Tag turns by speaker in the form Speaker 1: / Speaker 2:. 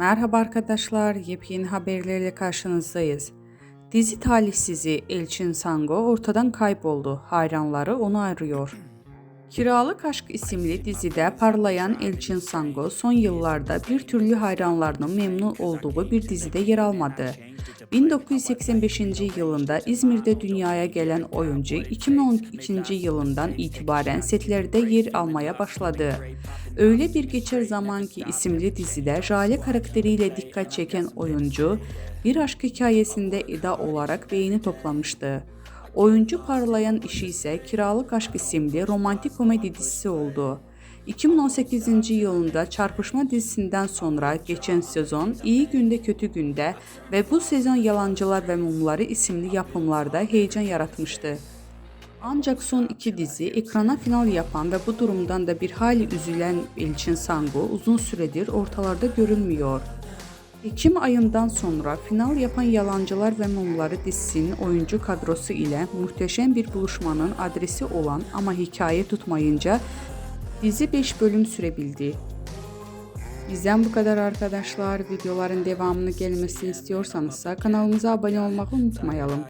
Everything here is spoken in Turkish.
Speaker 1: Merhaba arkadaşlar, yepyeni haberlerle karşınızdayız. Dizi talihsizi Elçin Sango ortadan kayboldu. Hayranları onu arıyor. Kiralık Aşk isimli dizide parlayan Elçin Sango son yıllarda bir türlü hayranlarının memnun olduğu bir dizide yer almadı. 1985 yılında İzmir'de dünyaya gelen oyuncu 2012 yılından itibaren setlerde yer almaya başladı. Öyle Bir Geçer Zaman Ki isimli dizide Jale karakteriyle dikkat çeken oyuncu bir aşk hikayesinde Eda olarak beğeni toplamıştı. Oyuncu parlayan işi ise Kiralık Aşk isimli romantik komedi dizisi oldu. 2018 yılında Çarpışma dizisinden sonra geçen sezon İyi Günde Kötü Günde ve bu sezon Yalancılar ve Mumları isimli yapımlarda heyecan yaratmıştı. Ancak son iki dizi ekrana final yapan ve bu durumdan da bir hali üzülen Elçin Sango uzun süredir ortalarda görülmüyor. Ekim ayından sonra final yapan Yalancılar ve Mumları dizisinin oyuncu kadrosu ile muhteşem bir buluşmanın adresi olan ama hikaye tutmayınca dizi 5 bölüm sürebildi. Bizden bu kadar arkadaşlar. Videoların devamını gelmesini istiyorsanız kanalımıza abone olmayı unutmayalım.